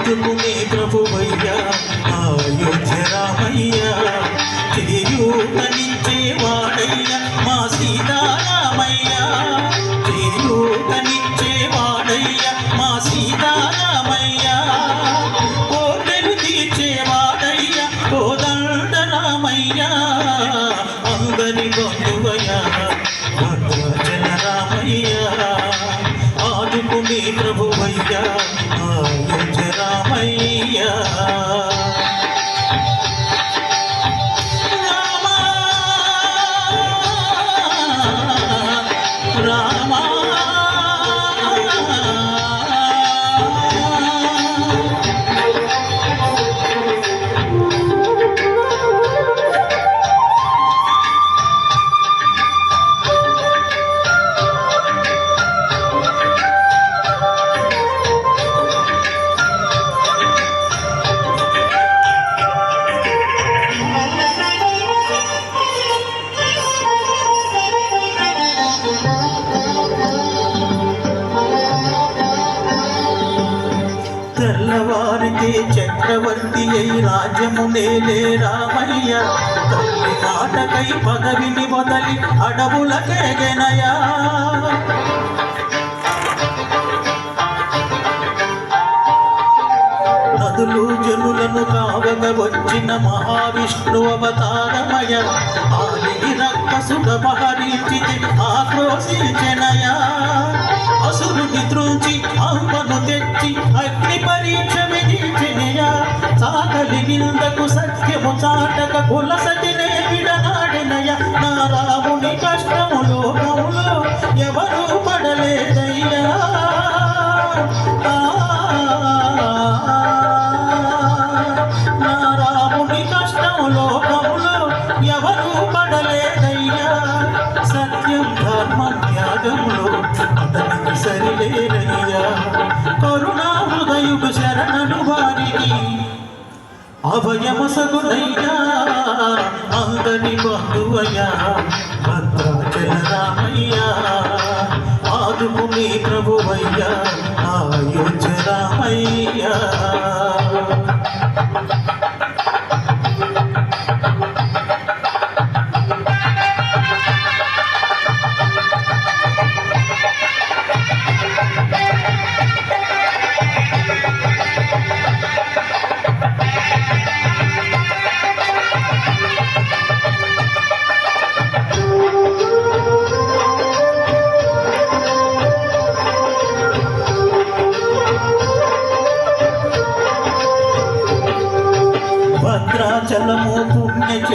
ఆదుకునే ప్రభువయ్యా అయోధ్య రామయ్యా చేయూతనిచ్చే మా సీతారామయ్యా చేయూతనిచ్చే మా సీతారామయ్యా. కోటలు తీర్చేవాడయ్యా కోదండ రామయ్యా అందరి బంధువయ్యా తెల్లవారితే చక్రవర్తి అయి రాజ్యము నేలే రామయ్య. తల్లి మాటకై పదవిని వదలి అడవులకేగెనయా నదులు జనులను వచ్చిన మహావిష్ణు అవతారమయ. ఆలిని రక్కసుడ మహరించి ఆక్రోశించెనయా. అసురుని త్రుంచి అంబను తెచ్చి అగ్ని పరీక్ష విధించినయా. సాగలి నిందకు సత్యము చాటక కులసతినే పడలేదయ్యా సత్యం ధర్మ త్యాగంలో అతనికి సరిలేదయ్యా. కరుణా హృదయుడు శరణను వారికి అభయమసగునయ్యా. అందరి బంధువయ్యా భద్రాచల రామయ్యా. మీ ప్రభువయ్యా అయోధ్య రామయ్యా.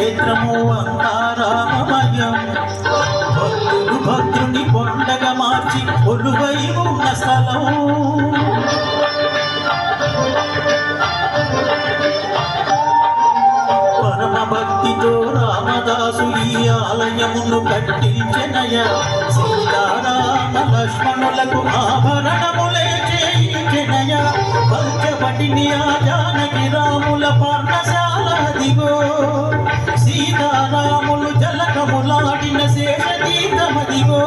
క్షేత్రము అంతారామమయం. భక్తుడు భద్రుని కొండగా మార్చి ఒలువై ఉన్న స్థలం పరమ భక్తితో రామదాసు ఈ ఆలయమును కట్టించెనయ. సీతారామ లక్ష్మణులకు ఆభరణములే చేయించెనయ. పంచవటిని ఆ జానకి రాముల పర్ణశాల దిగో సీతారాములు జలకములాడిన శేషతీర్థమదిగో.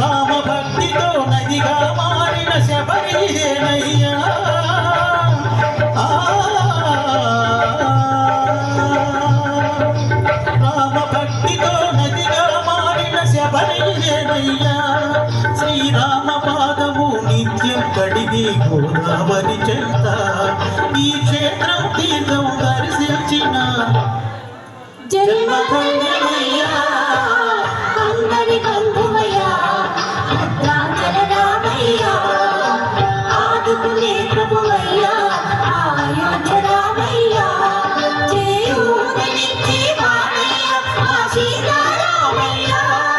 రామ భక్తితో నదిగా మారిన శబరిదేనయ్యా రామ భక్తితో నదిగా మారిన శబరిదేనయ్యా శ్రీరామ పాదము నిత్యం కడిగి గోదావరి చెంత. ఈ క్షేత్రం తీర్థం దర్శించిన Mira, mira, mira.